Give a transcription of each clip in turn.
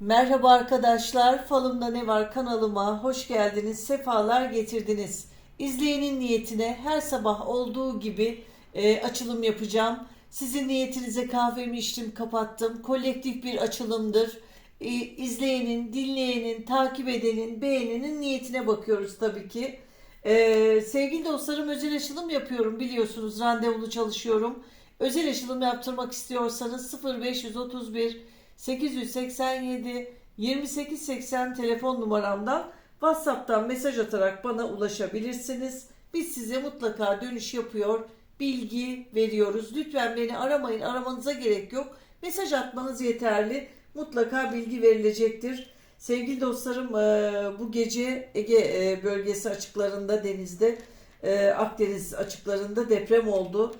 Merhaba arkadaşlar, Falımda Ne Var kanalıma hoş geldiniz, sefalar getirdiniz. İzleyenin niyetine her sabah olduğu gibi e, açılım yapacağım. Sizin niyetinize kahvemi içtim, kapattım. Kolektif bir açılımdır. E, izleyenin, dinleyenin, takip edenin, beğenenin niyetine bakıyoruz tabii ki. E, sevgili dostlarım özel açılım yapıyorum biliyorsunuz, randevulu çalışıyorum. Özel açılım yaptırmak istiyorsanız 0531 887 2880 telefon numaramdan WhatsApp'tan mesaj atarak bana ulaşabilirsiniz. Biz size mutlaka dönüş yapıyor, bilgi veriyoruz. Lütfen beni aramayın, aramanıza gerek yok. Mesaj atmanız yeterli. Mutlaka bilgi verilecektir. Sevgili dostlarım e, bu gece Ege e, bölgesi açıklarında denizde e, Akdeniz açıklarında deprem oldu.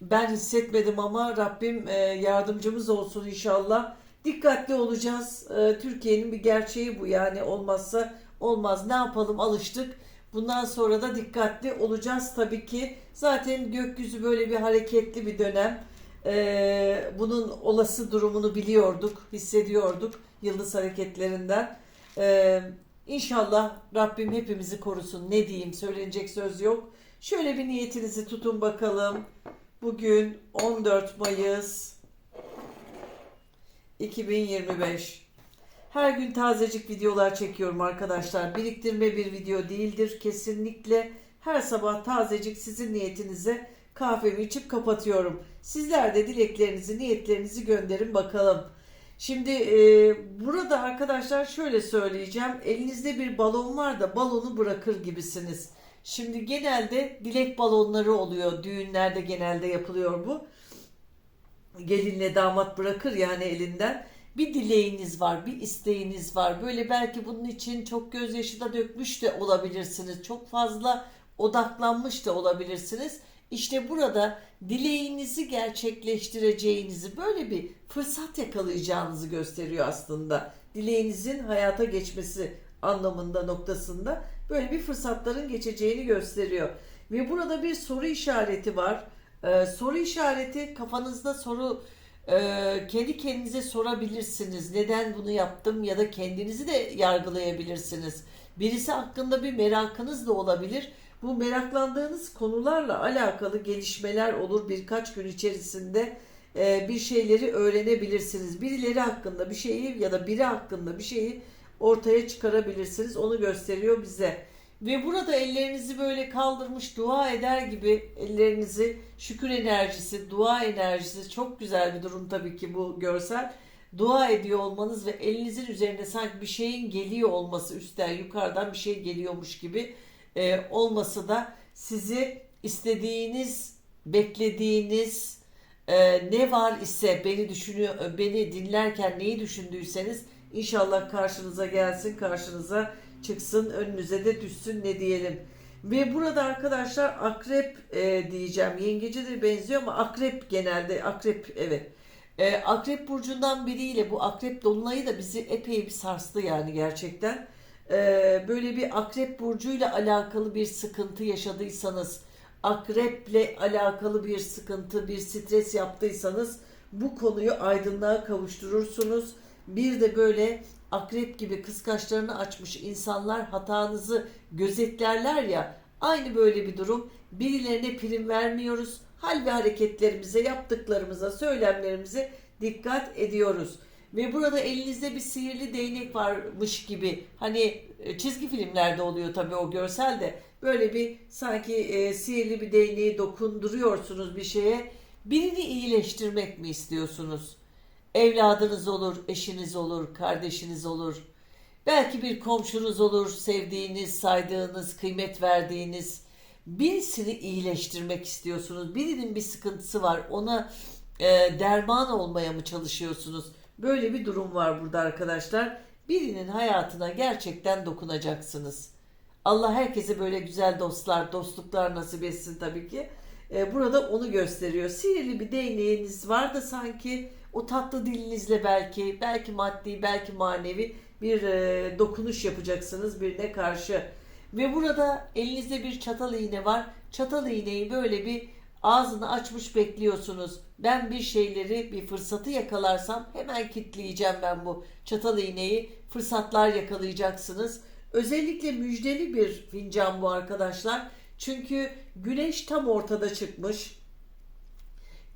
Ben hissetmedim ama Rabbim yardımcımız olsun inşallah. Dikkatli olacağız. E, Türkiye'nin bir gerçeği bu yani olmazsa olmaz. Ne yapalım alıştık. Bundan sonra da dikkatli olacağız tabii ki. Zaten gökyüzü böyle bir hareketli bir dönem. E, bunun olası durumunu biliyorduk, hissediyorduk yıldız hareketlerinden. E, İnşallah Rabbim hepimizi korusun. Ne diyeyim söylenecek söz yok. Şöyle bir niyetinizi tutun bakalım. Bugün 14 Mayıs 2025. Her gün tazecik videolar çekiyorum arkadaşlar. Biriktirme bir video değildir. Kesinlikle her sabah tazecik sizin niyetinize kahvemi içip kapatıyorum. Sizler de dileklerinizi, niyetlerinizi gönderin bakalım. Şimdi e, burada arkadaşlar şöyle söyleyeceğim. Elinizde bir balon var da balonu bırakır gibisiniz. Şimdi genelde dilek balonları oluyor. Düğünlerde genelde yapılıyor bu. Gelinle damat bırakır yani elinden. Bir dileğiniz var, bir isteğiniz var. Böyle belki bunun için çok gözyaşı da dökmüş de olabilirsiniz. Çok fazla odaklanmış da olabilirsiniz. İşte burada dileğinizi gerçekleştireceğinizi böyle bir fırsat yakalayacağınızı gösteriyor aslında. Dileğinizin hayata geçmesi anlamında noktasında böyle bir fırsatların geçeceğini gösteriyor. Ve burada bir soru işareti var. Ee, soru işareti kafanızda soru e, kendi kendinize sorabilirsiniz. Neden bunu yaptım ya da kendinizi de yargılayabilirsiniz. Birisi hakkında bir merakınız da olabilir. Bu meraklandığınız konularla alakalı gelişmeler olur birkaç gün içerisinde e, bir şeyleri öğrenebilirsiniz. Birileri hakkında bir şeyi ya da biri hakkında bir şeyi ortaya çıkarabilirsiniz. Onu gösteriyor bize. Ve burada ellerinizi böyle kaldırmış dua eder gibi ellerinizi şükür enerjisi, dua enerjisi çok güzel bir durum tabii ki bu görsel. Dua ediyor olmanız ve elinizin üzerinde sanki bir şeyin geliyor olması üstten yukarıdan bir şey geliyormuş gibi e, olması da sizi istediğiniz, beklediğiniz e, ne var ise beni düşünüyor, beni dinlerken neyi düşündüyseniz inşallah karşınıza gelsin, karşınıza çıksın, önünüze de düşsün ne diyelim. Ve burada arkadaşlar akrep e, diyeceğim. Yengece de benziyor ama akrep genelde akrep evet. E, akrep burcundan biriyle bu akrep dolunayı da bizi epey bir sarstı yani gerçekten. E, böyle bir akrep burcuyla alakalı bir sıkıntı yaşadıysanız, akreple alakalı bir sıkıntı, bir stres yaptıysanız bu konuyu aydınlığa kavuşturursunuz. Bir de böyle akrep gibi kıskaçlarını açmış insanlar hatanızı gözetlerler ya aynı böyle bir durum. Birilerine prim vermiyoruz. Hal ve hareketlerimize, yaptıklarımıza, söylemlerimize dikkat ediyoruz. Ve burada elinizde bir sihirli değnek varmış gibi hani e, çizgi filmlerde oluyor tabii o görsel de böyle bir sanki e, sihirli bir değneği dokunduruyorsunuz bir şeye. Birini iyileştirmek mi istiyorsunuz? Evladınız olur, eşiniz olur, kardeşiniz olur. Belki bir komşunuz olur, sevdiğiniz, saydığınız, kıymet verdiğiniz. Birisini iyileştirmek istiyorsunuz. Birinin bir sıkıntısı var. Ona e, derman olmaya mı çalışıyorsunuz? Böyle bir durum var burada arkadaşlar. Birinin hayatına gerçekten dokunacaksınız. Allah herkese böyle güzel dostlar, dostluklar nasip etsin tabii ki. E, burada onu gösteriyor. Sihirli bir değneğiniz var da sanki o tatlı dilinizle belki, belki maddi, belki manevi bir e, dokunuş yapacaksınız birine karşı. Ve burada elinizde bir çatal iğne var. Çatal iğneyi böyle bir ağzını açmış bekliyorsunuz. Ben bir şeyleri, bir fırsatı yakalarsam hemen kitleyeceğim ben bu çatal iğneyi. Fırsatlar yakalayacaksınız. Özellikle müjdeli bir fincan bu arkadaşlar. Çünkü güneş tam ortada çıkmış.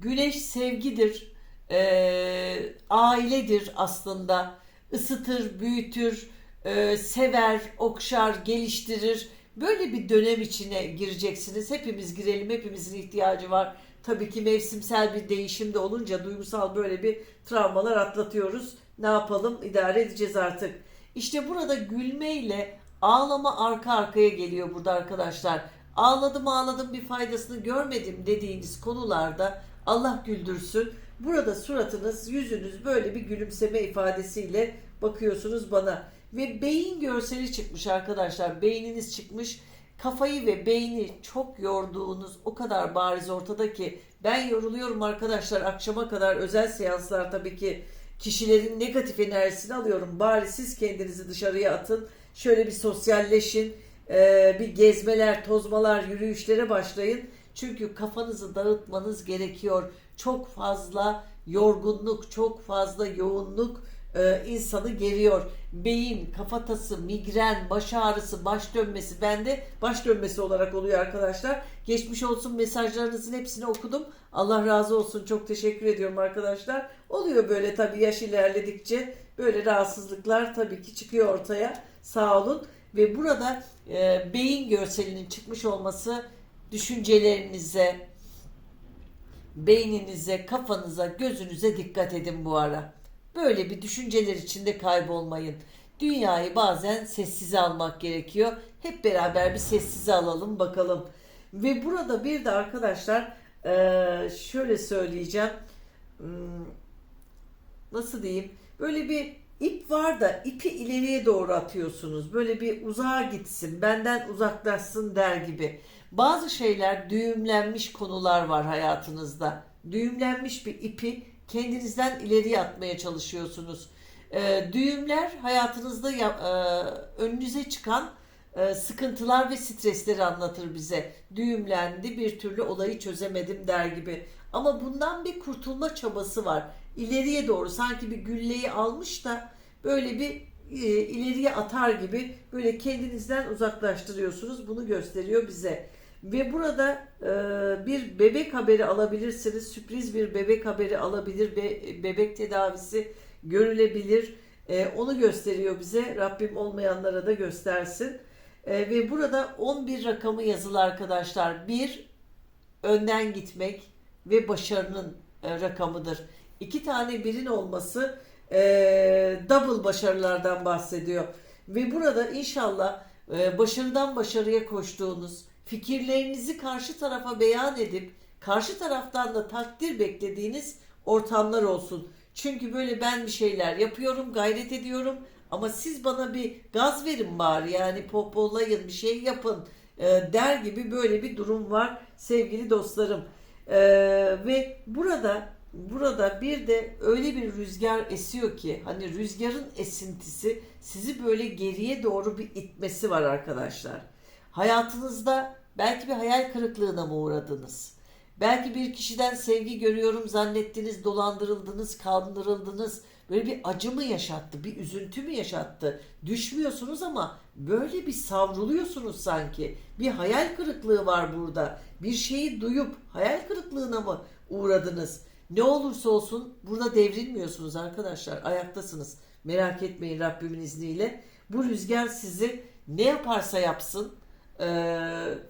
Güneş sevgidir, eee, ailedir aslında. Isıtır, büyütür, eee, sever, okşar, geliştirir. Böyle bir dönem içine gireceksiniz. Hepimiz girelim, hepimizin ihtiyacı var. Tabii ki mevsimsel bir değişim de olunca duygusal böyle bir travmalar atlatıyoruz. Ne yapalım? İdare edeceğiz artık. İşte burada gülmeyle ağlama arka arkaya geliyor burada arkadaşlar. Ağladım ağladım bir faydasını görmedim dediğiniz konularda Allah güldürsün. Burada suratınız, yüzünüz böyle bir gülümseme ifadesiyle bakıyorsunuz bana. Ve beyin görseli çıkmış arkadaşlar. Beyniniz çıkmış. Kafayı ve beyni çok yorduğunuz o kadar bariz ortada ki ben yoruluyorum arkadaşlar akşama kadar özel seanslar tabii ki kişilerin negatif enerjisini alıyorum. Bari siz kendinizi dışarıya atın. Şöyle bir sosyalleşin. Ee, bir gezmeler, tozmalar, yürüyüşlere başlayın. Çünkü kafanızı dağıtmanız gerekiyor. Çok fazla yorgunluk, çok fazla yoğunluk e, insanı geriyor. Beyin, kafatası, migren, baş ağrısı, baş dönmesi bende baş dönmesi olarak oluyor arkadaşlar. Geçmiş olsun mesajlarınızın hepsini okudum. Allah razı olsun. Çok teşekkür ediyorum arkadaşlar. Oluyor böyle tabii yaş ilerledikçe böyle rahatsızlıklar tabii ki çıkıyor ortaya. Sağ olun. Ve burada e, beyin görselinin çıkmış olması düşüncelerinize, beyninize, kafanıza, gözünüze dikkat edin bu ara. Böyle bir düşünceler içinde kaybolmayın. Dünyayı bazen sessize almak gerekiyor. Hep beraber bir sessize alalım bakalım. Ve burada bir de arkadaşlar eee, şöyle söyleyeceğim. Hmm, Nasıl diyeyim? Böyle bir ip var da ipi ileriye doğru atıyorsunuz. Böyle bir uzağa gitsin, benden uzaklaşsın der gibi. Bazı şeyler düğümlenmiş konular var hayatınızda. Düğümlenmiş bir ipi kendinizden ileriye atmaya çalışıyorsunuz. Ee, düğümler hayatınızda ya- e, önünüze çıkan e, sıkıntılar ve stresleri anlatır bize. Düğümlendi bir türlü olayı çözemedim der gibi. Ama bundan bir kurtulma çabası var. İleriye doğru sanki bir gülleyi almış da böyle bir e, ileriye atar gibi böyle kendinizden uzaklaştırıyorsunuz. Bunu gösteriyor bize. Ve burada e, bir bebek haberi alabilirsiniz. Sürpriz bir bebek haberi alabilir. Be- bebek tedavisi görülebilir. E, onu gösteriyor bize. Rabbim olmayanlara da göstersin. E, ve burada 11 rakamı yazılı arkadaşlar. Bir önden gitmek ve başarının e, rakamıdır. İki tane birin olması e, double başarılardan bahsediyor. Ve burada inşallah e, başarıdan başarıya koştuğunuz, fikirlerinizi karşı tarafa beyan edip karşı taraftan da takdir beklediğiniz ortamlar olsun. Çünkü böyle ben bir şeyler yapıyorum, gayret ediyorum ama siz bana bir gaz verin bari yani popolayın bir şey yapın e, der gibi böyle bir durum var sevgili dostlarım. E, ve burada burada bir de öyle bir rüzgar esiyor ki hani rüzgarın esintisi sizi böyle geriye doğru bir itmesi var arkadaşlar. Hayatınızda belki bir hayal kırıklığına mı uğradınız? Belki bir kişiden sevgi görüyorum zannettiniz, dolandırıldınız, kandırıldınız. Böyle bir acı mı yaşattı, bir üzüntü mü yaşattı? Düşmüyorsunuz ama böyle bir savruluyorsunuz sanki. Bir hayal kırıklığı var burada. Bir şeyi duyup hayal kırıklığına mı uğradınız? Ne olursa olsun burada devrilmiyorsunuz arkadaşlar. Ayaktasınız. Merak etmeyin Rabbimin izniyle. Bu rüzgar sizi ne yaparsa yapsın, e,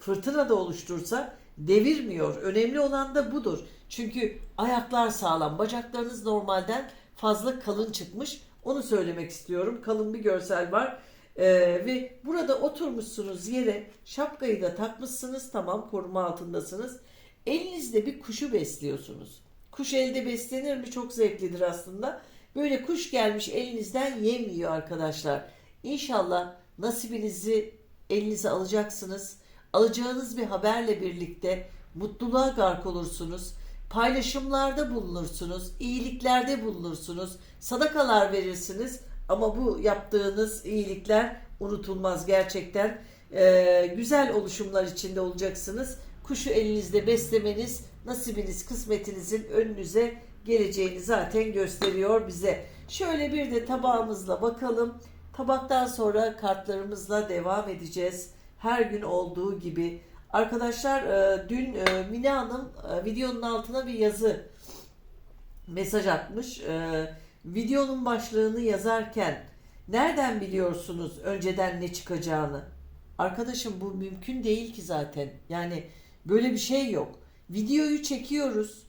fırtına da oluştursa devirmiyor. Önemli olan da budur. Çünkü ayaklar sağlam, bacaklarınız normalden fazla kalın çıkmış. Onu söylemek istiyorum. Kalın bir görsel var. Ee, ve burada oturmuşsunuz yere şapkayı da takmışsınız tamam koruma altındasınız. Elinizde bir kuşu besliyorsunuz. Kuş elde beslenir mi? Çok zevklidir aslında. Böyle kuş gelmiş elinizden yem yiyor arkadaşlar. İnşallah nasibinizi elinize alacaksınız. Alacağınız bir haberle birlikte mutluluğa gark olursunuz. Paylaşımlarda bulunursunuz, iyiliklerde bulunursunuz, sadakalar verirsiniz ama bu yaptığınız iyilikler unutulmaz gerçekten. Ee, güzel oluşumlar içinde olacaksınız. Kuşu elinizde beslemeniz nasibiniz, kısmetinizin önünüze geleceğini zaten gösteriyor bize. Şöyle bir de tabağımızla bakalım. Tabaktan sonra kartlarımızla devam edeceğiz. Her gün olduğu gibi. Arkadaşlar e, dün e, Mine Hanım e, videonun altına bir yazı mesaj atmış. Videonun başlığını yazarken nereden biliyorsunuz önceden ne çıkacağını? Arkadaşım bu mümkün değil ki zaten. Yani böyle bir şey yok. Videoyu çekiyoruz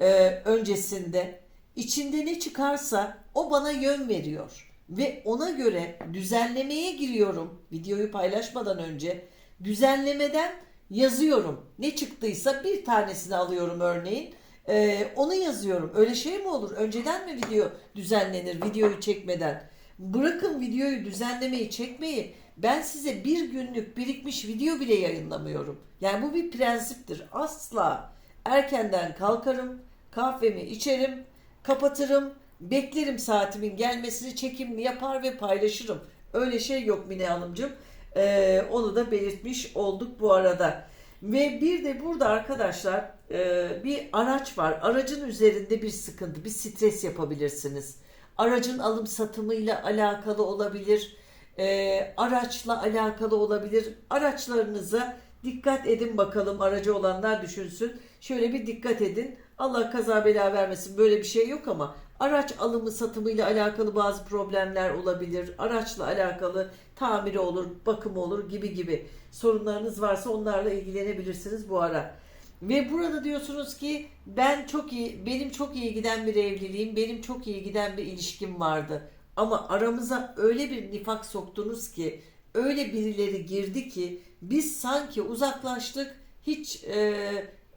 e, öncesinde. İçinde ne çıkarsa o bana yön veriyor. Ve ona göre düzenlemeye giriyorum videoyu paylaşmadan önce. Düzenlemeden yazıyorum. Ne çıktıysa bir tanesini alıyorum örneğin. Ee, onu yazıyorum. Öyle şey mi olur? Önceden mi video düzenlenir videoyu çekmeden? Bırakın videoyu düzenlemeyi, çekmeyi. Ben size bir günlük birikmiş video bile yayınlamıyorum. Yani bu bir prensiptir. Asla erkenden kalkarım, kahvemi içerim, kapatırım, beklerim saatimin gelmesini, çekimimi yapar ve paylaşırım. Öyle şey yok Mine Hanımcığım. Ee, onu da belirtmiş olduk bu arada. Ve bir de burada arkadaşlar e, bir araç var. Aracın üzerinde bir sıkıntı, bir stres yapabilirsiniz. Aracın alım satımıyla alakalı olabilir. E, araçla alakalı olabilir. Araçlarınıza dikkat edin bakalım. Aracı olanlar düşünsün. Şöyle bir dikkat edin. Allah kaza bela vermesin. Böyle bir şey yok ama araç alımı satımıyla alakalı bazı problemler olabilir. Araçla alakalı tamiri olur, bakımı olur gibi gibi sorunlarınız varsa onlarla ilgilenebilirsiniz bu ara. Ve burada diyorsunuz ki ben çok iyi, benim çok iyi giden bir evliliğim, benim çok iyi giden bir ilişkim vardı. Ama aramıza öyle bir nifak soktunuz ki, öyle birileri girdi ki biz sanki uzaklaştık, hiç e,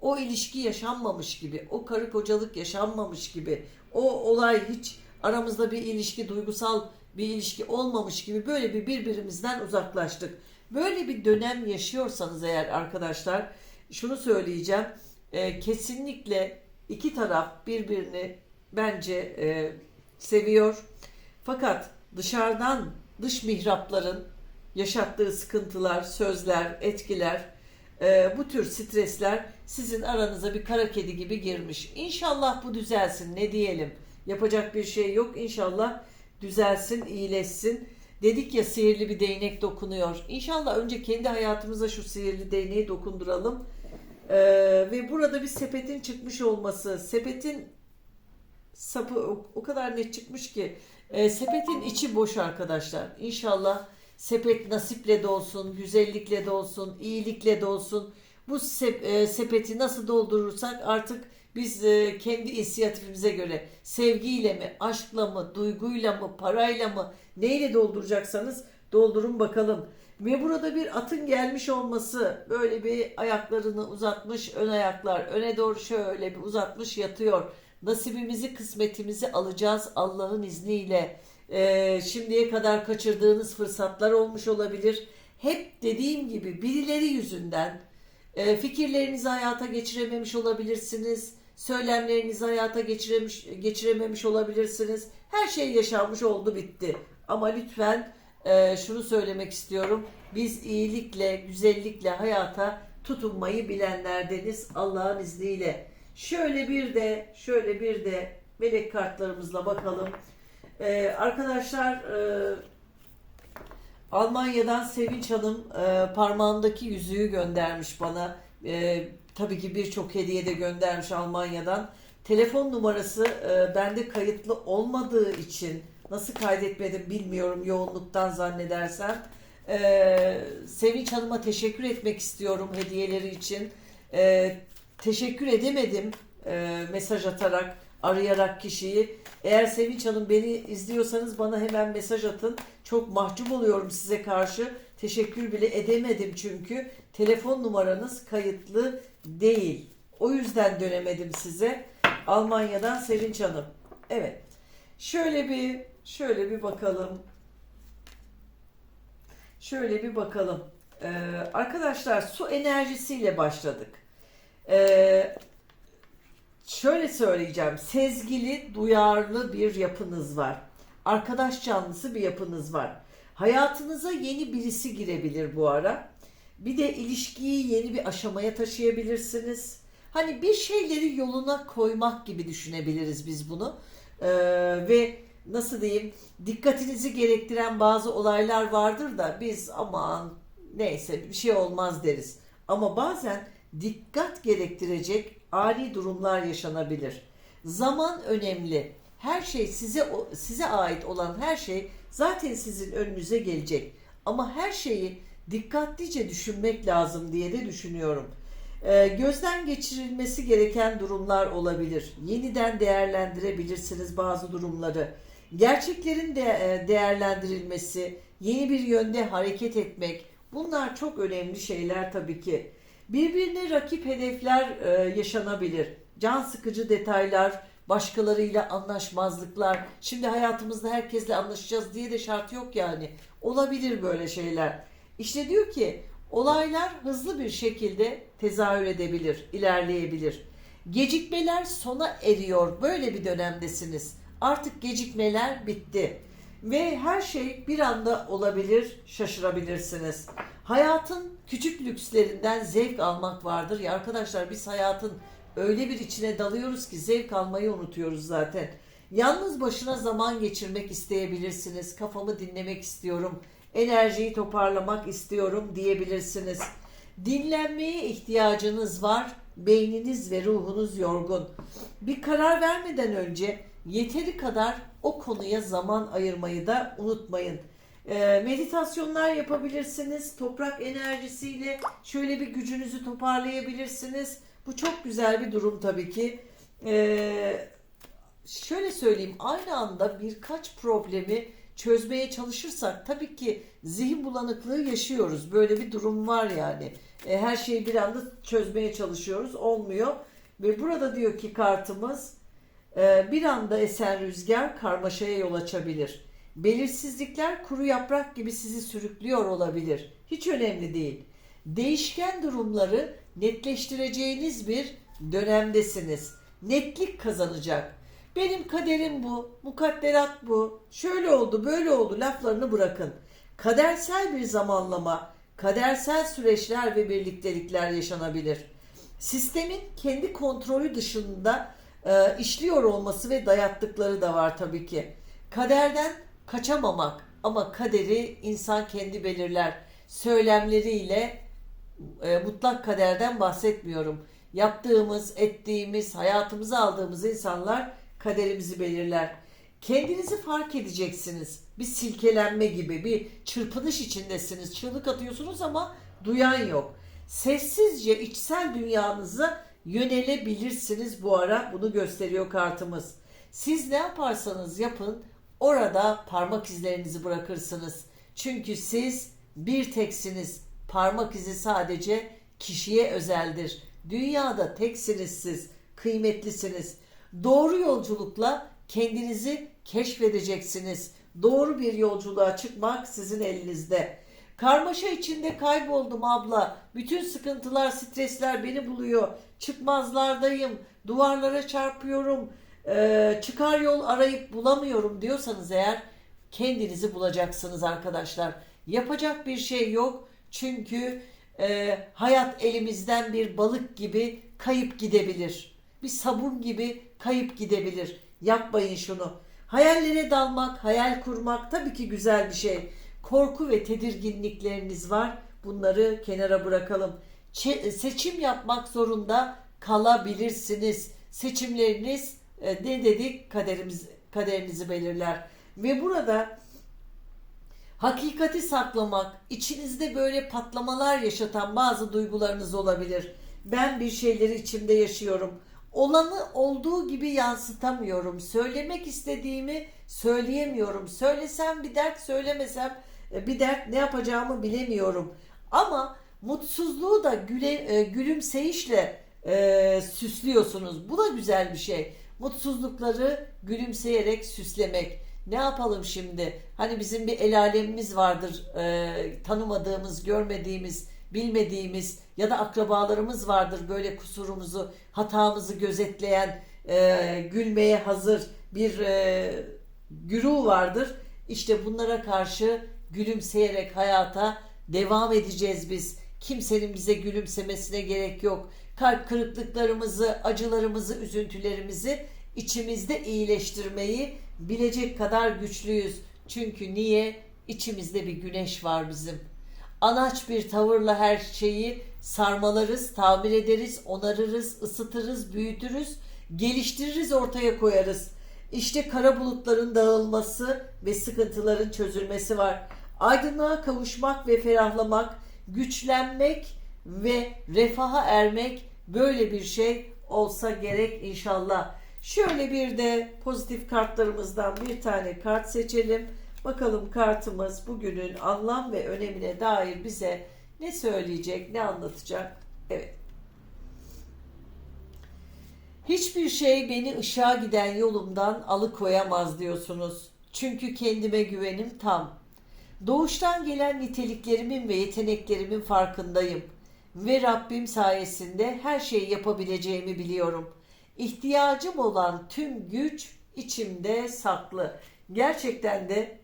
o ilişki yaşanmamış gibi, o karı kocalık yaşanmamış gibi, o olay hiç aramızda bir ilişki, duygusal bir ilişki olmamış gibi böyle bir birbirimizden uzaklaştık. Böyle bir dönem yaşıyorsanız eğer arkadaşlar şunu söyleyeceğim. E, kesinlikle iki taraf birbirini bence e, seviyor. Fakat dışarıdan dış mihrapların yaşattığı sıkıntılar, sözler, etkiler, e, bu tür stresler sizin aranıza bir kara kedi gibi girmiş. İnşallah bu düzelsin ne diyelim. Yapacak bir şey yok. İnşallah düzelsin, iyileşsin. Dedik ya sihirli bir değnek dokunuyor. İnşallah önce kendi hayatımıza şu sihirli değneği dokunduralım. Ee, ve burada bir sepetin çıkmış olması, sepetin sapı o, o kadar net çıkmış ki e, sepetin içi boş arkadaşlar. İnşallah sepet nasiple dolsun, güzellikle dolsun, iyilikle dolsun. Bu sep, e, sepeti nasıl doldurursak artık biz e, kendi inisiyatifimize göre sevgiyle mi, aşkla mı, duyguyla mı, parayla mı, neyle dolduracaksanız doldurun bakalım. Ve burada bir atın gelmiş olması böyle bir ayaklarını uzatmış ön ayaklar öne doğru şöyle bir uzatmış yatıyor. Nasibimizi kısmetimizi alacağız Allah'ın izniyle. Ee, şimdiye kadar kaçırdığınız fırsatlar olmuş olabilir. Hep dediğim gibi birileri yüzünden e, fikirlerinizi hayata geçirememiş olabilirsiniz. Söylemlerinizi hayata geçiremiş, geçirememiş olabilirsiniz. Her şey yaşanmış oldu bitti. Ama lütfen e, şunu söylemek istiyorum. Biz iyilikle, güzellikle hayata tutunmayı bilenlerdeniz Allah'ın izniyle. Şöyle bir de, şöyle bir de melek kartlarımızla bakalım. E, arkadaşlar e, Almanya'dan Sevinç Hanım e, parmağındaki yüzüğü göndermiş bana. E, tabii ki birçok hediye de göndermiş Almanya'dan. Telefon numarası e, bende kayıtlı olmadığı için nasıl kaydetmedim bilmiyorum yoğunluktan zannedersem. E, Sevinç Hanım'a teşekkür etmek istiyorum hediyeleri için. E, teşekkür edemedim e, mesaj atarak, arayarak kişiyi. Eğer Sevinç Hanım beni izliyorsanız bana hemen mesaj atın. Çok mahcup oluyorum size karşı. Teşekkür bile edemedim çünkü telefon numaranız kayıtlı değil. O yüzden dönemedim size. Almanya'dan Sevinç Hanım. Evet. Şöyle bir şöyle bir bakalım. Şöyle bir bakalım. Ee, arkadaşlar su enerjisiyle başladık. Ee, şöyle söyleyeceğim. Sezgili, duyarlı bir yapınız var. Arkadaş canlısı bir yapınız var. Hayatınıza yeni birisi girebilir bu ara. Bir de ilişkiyi yeni bir aşamaya taşıyabilirsiniz. Hani bir şeyleri yoluna koymak gibi düşünebiliriz biz bunu. Ee, ve nasıl diyeyim dikkatinizi gerektiren bazı olaylar vardır da biz aman neyse bir şey olmaz deriz. Ama bazen dikkat gerektirecek ani durumlar yaşanabilir. Zaman önemli. Her şey size size ait olan her şey zaten sizin önünüze gelecek. Ama her şeyi dikkatlice düşünmek lazım diye de düşünüyorum. Ee, gözden geçirilmesi gereken durumlar olabilir. Yeniden değerlendirebilirsiniz bazı durumları. Gerçeklerin de e, değerlendirilmesi, yeni bir yönde hareket etmek bunlar çok önemli şeyler tabii ki. Birbirine rakip hedefler e, yaşanabilir. Can sıkıcı detaylar, başkalarıyla anlaşmazlıklar. Şimdi hayatımızda herkesle anlaşacağız diye de şart yok yani. Olabilir böyle şeyler. İşte diyor ki olaylar hızlı bir şekilde tezahür edebilir, ilerleyebilir. Gecikmeler sona eriyor. Böyle bir dönemdesiniz. Artık gecikmeler bitti. Ve her şey bir anda olabilir, şaşırabilirsiniz. Hayatın küçük lükslerinden zevk almak vardır ya arkadaşlar biz hayatın öyle bir içine dalıyoruz ki zevk almayı unutuyoruz zaten. Yalnız başına zaman geçirmek isteyebilirsiniz. Kafamı dinlemek istiyorum. Enerjiyi toparlamak istiyorum diyebilirsiniz. Dinlenmeye ihtiyacınız var. Beyniniz ve ruhunuz yorgun. Bir karar vermeden önce yeteri kadar o konuya zaman ayırmayı da unutmayın. E, meditasyonlar yapabilirsiniz. Toprak enerjisiyle şöyle bir gücünüzü toparlayabilirsiniz. Bu çok güzel bir durum tabii ki. E, şöyle söyleyeyim aynı anda birkaç problemi çözmeye çalışırsak tabii ki zihin bulanıklığı yaşıyoruz. Böyle bir durum var yani. E, her şeyi bir anda çözmeye çalışıyoruz. Olmuyor. Ve burada diyor ki kartımız bir anda esen rüzgar karmaşaya yol açabilir. Belirsizlikler kuru yaprak gibi sizi sürüklüyor olabilir. Hiç önemli değil. Değişken durumları netleştireceğiniz bir dönemdesiniz. Netlik kazanacak. Benim kaderim bu, mukadderat bu, şöyle oldu, böyle oldu laflarını bırakın. Kadersel bir zamanlama, kadersel süreçler ve birliktelikler yaşanabilir. Sistemin kendi kontrolü dışında e, işliyor olması ve dayattıkları da var tabii ki. Kaderden kaçamamak ama kaderi insan kendi belirler. Söylemleriyle e, mutlak kaderden bahsetmiyorum. Yaptığımız, ettiğimiz, hayatımıza aldığımız insanlar kaderimizi belirler. Kendinizi fark edeceksiniz. Bir silkelenme gibi, bir çırpınış içindesiniz. Çığlık atıyorsunuz ama duyan yok. Sessizce içsel dünyanıza yönelebilirsiniz bu ara. Bunu gösteriyor kartımız. Siz ne yaparsanız yapın orada parmak izlerinizi bırakırsınız. Çünkü siz bir teksiniz. Parmak izi sadece kişiye özeldir. Dünyada teksiniz siz, kıymetlisiniz. Doğru yolculukla kendinizi keşfedeceksiniz. Doğru bir yolculuğa çıkmak sizin elinizde. Karmaşa içinde kayboldum abla. Bütün sıkıntılar, stresler beni buluyor. Çıkmazlardayım. Duvarlara çarpıyorum. Ee, çıkar yol arayıp bulamıyorum diyorsanız eğer kendinizi bulacaksınız arkadaşlar. Yapacak bir şey yok. Çünkü e, hayat elimizden bir balık gibi kayıp gidebilir. Bir sabun gibi kayıp gidebilir. Yapmayın şunu. Hayallere dalmak, hayal kurmak tabii ki güzel bir şey. Korku ve tedirginlikleriniz var. Bunları kenara bırakalım. Çe- seçim yapmak zorunda kalabilirsiniz. Seçimleriniz e, ne dedik? Kaderimiz kaderinizi belirler. Ve burada hakikati saklamak, içinizde böyle patlamalar yaşatan bazı duygularınız olabilir. Ben bir şeyleri içimde yaşıyorum. Olanı olduğu gibi yansıtamıyorum. Söylemek istediğimi söyleyemiyorum. Söylesem bir dert, söylemesem e, bir dert ne yapacağımı bilemiyorum. Ama mutsuzluğu da güle, e, gülümseyişle e, süslüyorsunuz. Bu da güzel bir şey. Mutsuzlukları gülümseyerek süslemek. Ne yapalım şimdi? Hani bizim bir el alemimiz vardır. E, tanımadığımız, görmediğimiz, bilmediğimiz ya da akrabalarımız vardır böyle kusurumuzu, hatamızı gözetleyen, e, gülmeye hazır bir e, güruh vardır. İşte bunlara karşı gülümseyerek hayata devam edeceğiz biz. Kimsenin bize gülümsemesine gerek yok. Kalp kırıklıklarımızı, acılarımızı, üzüntülerimizi içimizde iyileştirmeyi bilecek kadar güçlüyüz. Çünkü niye? İçimizde bir güneş var bizim. Anaç bir tavırla her şeyi sarmalarız, tamir ederiz, onarırız, ısıtırız, büyütürüz, geliştiririz, ortaya koyarız. İşte kara bulutların dağılması ve sıkıntıların çözülmesi var. Aydınlığa kavuşmak ve ferahlamak, güçlenmek ve refaha ermek böyle bir şey olsa gerek inşallah. Şöyle bir de pozitif kartlarımızdan bir tane kart seçelim. Bakalım kartımız bugünün anlam ve önemine dair bize ne söyleyecek, ne anlatacak? Evet. Hiçbir şey beni ışığa giden yolumdan alıkoyamaz diyorsunuz. Çünkü kendime güvenim tam. Doğuştan gelen niteliklerimin ve yeteneklerimin farkındayım. Ve Rabbim sayesinde her şeyi yapabileceğimi biliyorum. İhtiyacım olan tüm güç içimde saklı. Gerçekten de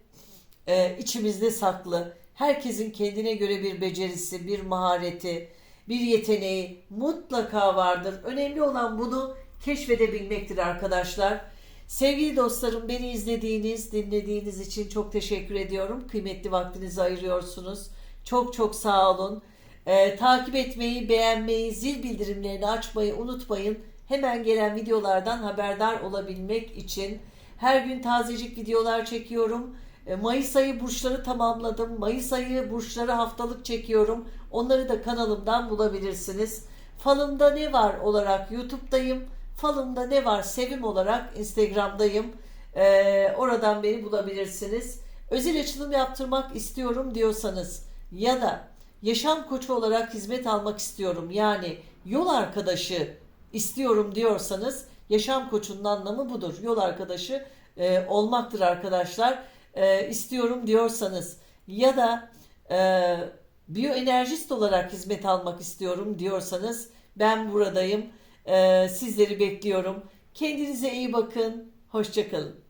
e, içimizde saklı. Herkesin kendine göre bir becerisi, bir mahareti, bir yeteneği mutlaka vardır. Önemli olan bunu keşfedebilmektir arkadaşlar. Sevgili dostlarım beni izlediğiniz, dinlediğiniz için çok teşekkür ediyorum. Kıymetli vaktinizi ayırıyorsunuz. Çok çok sağ olun. Ee, takip etmeyi, beğenmeyi, zil bildirimlerini açmayı unutmayın. Hemen gelen videolardan haberdar olabilmek için her gün tazecik videolar çekiyorum. E, Mayıs ayı burçları tamamladım. Mayıs ayı burçları haftalık çekiyorum. Onları da kanalımdan bulabilirsiniz. Falımda ne var olarak YouTube'dayım. Falımda ne var Sevim olarak Instagram'dayım. Ee, oradan beni bulabilirsiniz. Özel açılım yaptırmak istiyorum diyorsanız ya da yaşam koçu olarak hizmet almak istiyorum. Yani yol arkadaşı istiyorum diyorsanız yaşam koçunun anlamı budur. Yol arkadaşı e, olmaktır arkadaşlar. E, istiyorum diyorsanız ya da e, biyoenerjist olarak hizmet almak istiyorum diyorsanız ben buradayım. E, sizleri bekliyorum. Kendinize iyi bakın. Hoşçakalın.